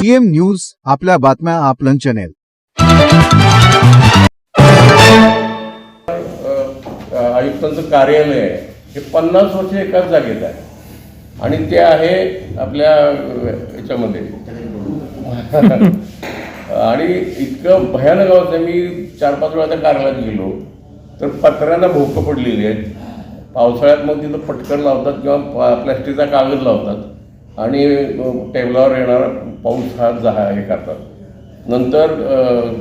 CM news आपल्या बातम्या आपलं चॅनेल आयुक्तांचं कार्यालय आहे. हे पन्नास वर्ष एकाच जागेत आहे. आणि ते आहे आपल्या याच्यामध्ये. आणि इतकं भयानक अवस्था मी चार पाच वेळा त्या कार्यालयात गेलो. तर पत्र्यांना भोकं पडलेली आहेत. पावसाळ्यात मग तिथं पटकन लावतात किंवा प्लॅस्टिकचा कागद लावतात. आणि टेबलावर येणारा पाऊस हा जा हे करतात. नंतर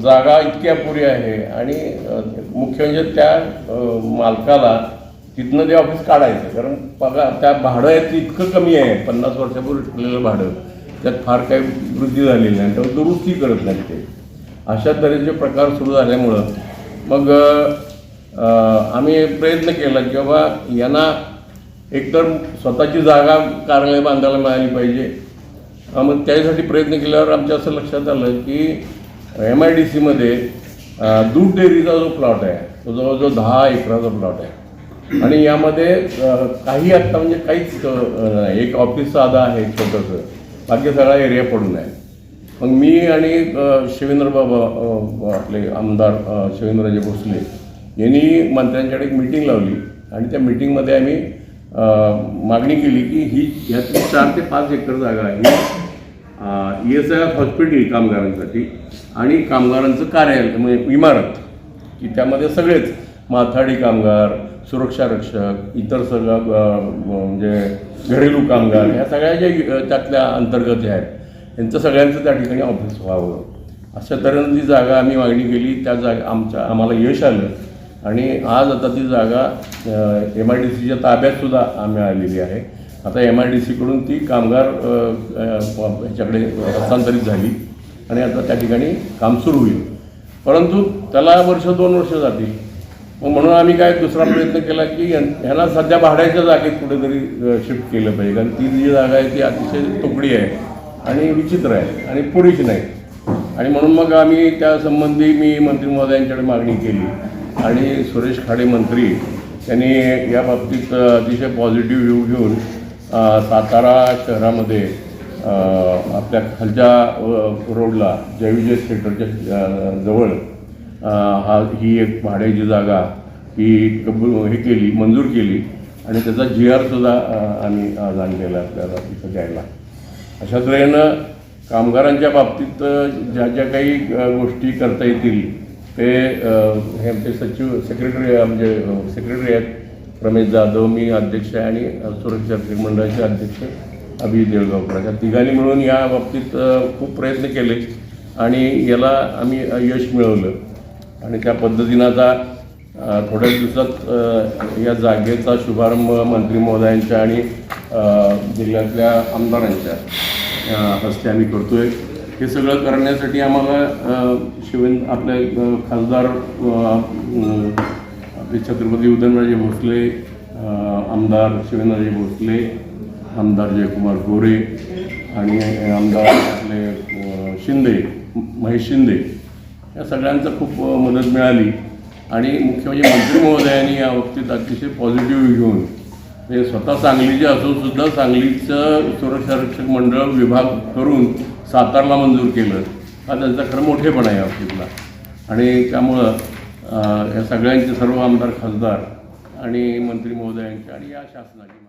जागा इतकी अपुरी आहे आणि मुख्य म्हणजे त्या मालकाला तिथनं ते ऑफिस काढायचं. कारण पगार त्या भाडं आहे इतकं कमी आहे. पन्नास वर्षापूर्वी ठरलेलं भाडं. त्यात फार काही वृद्धी झालेली नाही. त्यावर दुरुस्ती करत नाही ते. अशा तऱ्हेचे प्रकार सुरू झाल्यामुळं. मग आम्ही प्रयत्न केला की बाबा यांना एकतर स्वतःची जागा कार्यालय बांधायला मिळाली पाहिजे. मग त्यासाठी प्रयत्न केल्यावर आमच्या असं लक्षात आलं की एम आय डी सीमध्ये दूध डेअरीचा जो प्लॉट आहे तो जवळजवळ दहा एकराचा प्लॉट आहे. आणि यामध्ये काही आत्ता म्हणजे काहीच एक ऑफिस साधा आहे छोटंसं. बाकी सगळा एरिया पडून आहे. मग मी आणि शिवेंद्र बाबा आपले आमदार अ, शिवेंद्रराजे भोसले यांनी मंत्र्यांच्याकडे एक मिटिंग लावली. आणि त्या मिटिंगमध्ये आम्ही मागणी केली की ही ह्यातली चार ते पाच एकर जागा आहे. ई एस आय हॉस्पिटल कामगारांसाठी आणि कामगारांचं कार्यालय म्हणजे इमारत की त्यामध्ये सगळेच माथाडी कामगार सुरक्षा रक्षक इतर सगळं म्हणजे घरेलू कामगार ह्या सगळ्या जे त्यातल्या अंतर्गत जे आहेत यांचं सगळ्यांचं त्या ठिकाणी ऑफिस व्हावं. अशा तऱ्हेनं जी जागा आम्ही मागणी केली त्या जागा आमच्या आम्हाला यश आलं. आणि आज आता ती जागा एम आय डी सीच्या ताब्यातसुद्धा आम्ही आलेली आहे. आता एम आय डी सीकडून ती कामगार ह्याच्याकडे हस्तांतरित झाली आणि आता त्या ठिकाणी काम सुरू होईल. परंतु त्याला वर्ष दोन वर्ष जातील. मग म्हणून आम्ही काय दुसरा प्रयत्न केला की ह्यांना सध्या भाड्याच्या जागेत कुठेतरी शिफ्ट केलं पाहिजे. कारण ती जी जागा आहे ती अतिशय तुकडी आहे आणि विचित्र आहे आणि पुरेशी नाही. आणि म्हणून मग आम्ही त्यासंबंधी मी मंत्री महोदयांच्याकडे मागणी केली. आणि सुरेश खाडे मंत्री त्यांनी या बाबतीत अतिशय पॉझिटिव्ह व्ह्यू घेऊन सातारा शहरामध्ये आपल्या खालच्या रोडला जयविजय थिएटरच्या जवळ हा ही एक भाड्याची जागा ही कबूल हे केली मंजूर केली आणि त्याचा जी आरसुद्धा आम्ही आज आणलेला आपल्याला तिथं द्यायला. अशा तऱ्हेनं कामगारांच्या बाबतीत ज्या ज्या काही गोष्टी करता येतील ते हे आमचे सचिव सेक्रेटरी म्हणजे सेक्रेटरी आहेत. रमेश जाधव मी अध्यक्ष आहे आणि सुरक्षा मंडळाचे अध्यक्ष अभि देळगावकर या तिघांनी मिळून या बाबतीत खूप प्रयत्न केले आणि याला आम्ही यश मिळवलं. आणि त्या पद्धतीनं आता थोड्याच थोड्या दिवसात या जागेचा शुभारंभ मंत्री महोदयांच्या आणि जिल्ह्यातल्या आमदारांच्या हस्ते आम्ही करतोय. हे सगळं करण्यासाठी आम्हाला अ, शिवेन आपले खासदार आपले छत्रपती उदयनराजे भोसले आमदार शिवेंद्रराजे भोसले आमदार जयकुमार गोरे आणि आमदार आपले शिंदे महेश शिंदे या सगळ्यांचं खूप मदत मिळाली. आणि मुख्य म्हणजे मंत्री महोदयांनी या बाबतीत अतिशय पॉझिटिव्ह घेऊन म्हणजे स्वतः सांगलीचे असून सुद्धा सांगलीचं सुरक्षा रक्षक मंडळ विभाग करून सातारला मंजूर केलं. हा त्यांचा खरं मोठेपणा आहे ऑफिसला. बाबतीतला आणि त्यामुळं या सगळ्यांचे सर्व आमदार खासदार आणि मंत्री महोदयांचे आणि या शासनाची